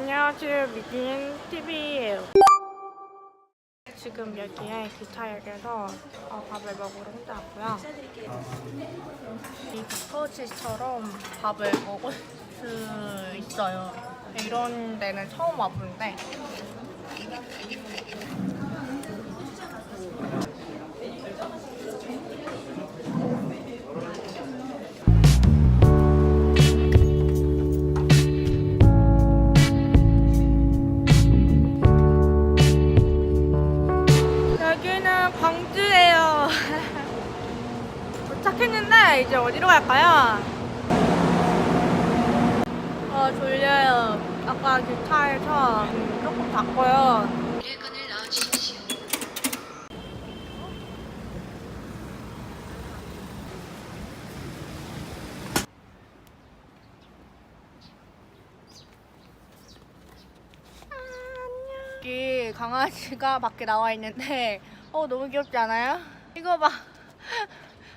안녕하세요 미진 TV예요. 지금 여기에 기차역에서 어, 밥을 먹으러 혼자 왔고요. 이 빅터치처럼 밥을 먹을 수 있어요. 이런 데는 처음 와보는데 도착했는데 이제 어디로 갈까요? 어 졸려요. 아까 기차에서 음, 조금 잤고요. 여기 강아지가 밖에 나와 있는데 어 너무 귀엽지 않아요? 이거 봐.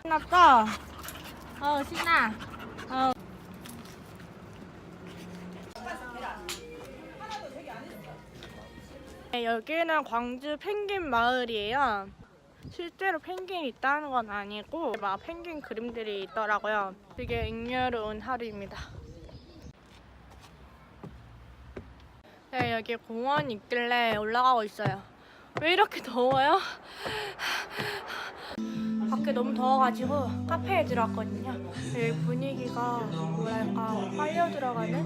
신났다. 어 신나. 어. 네, 여기는 광주 펭귄 마을이에요. 실제로 펭귄이 있다는 건 아니고 막 펭귄 그림들이 있더라고요. 되게 잉여로운 하루입니다. 네, 여기 공원이 있길래 올라가고 있어요. 왜 이렇게 더워요? 밖에 너무 더워가지고 카페에 들어왔거든요. 여기 분위기가 뭐랄까 빨려 들어가는?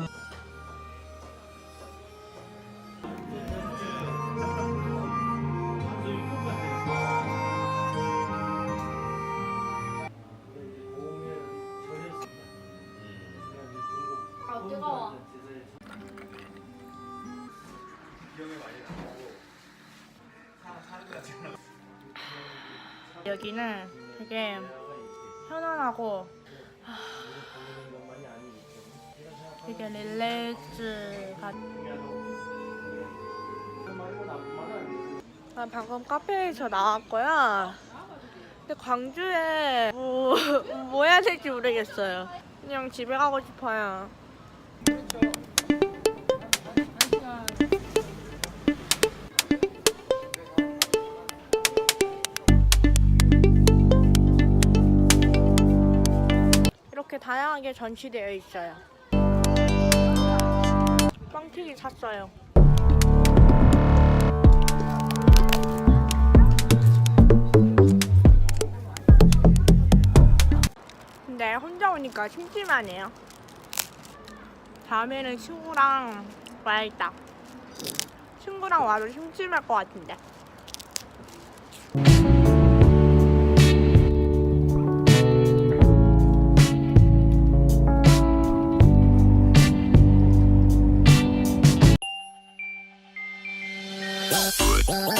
아 뜨거워. 여기는 되게 편안하고 하, 되게 릴렉스가 아, 방금 카페에서 나왔고요. 근데 광주에 뭐, 뭐 해야 될지 모르겠어요. 그냥 집에 가고 싶어요. 이렇게 다양하게 전시되어 있어요. 빵튀기 샀어요. 근데 혼자 오니까 심심하네요. 다음에는 친구랑 와야겠다. 친구랑 와도 심심할 것 같은데. Bye.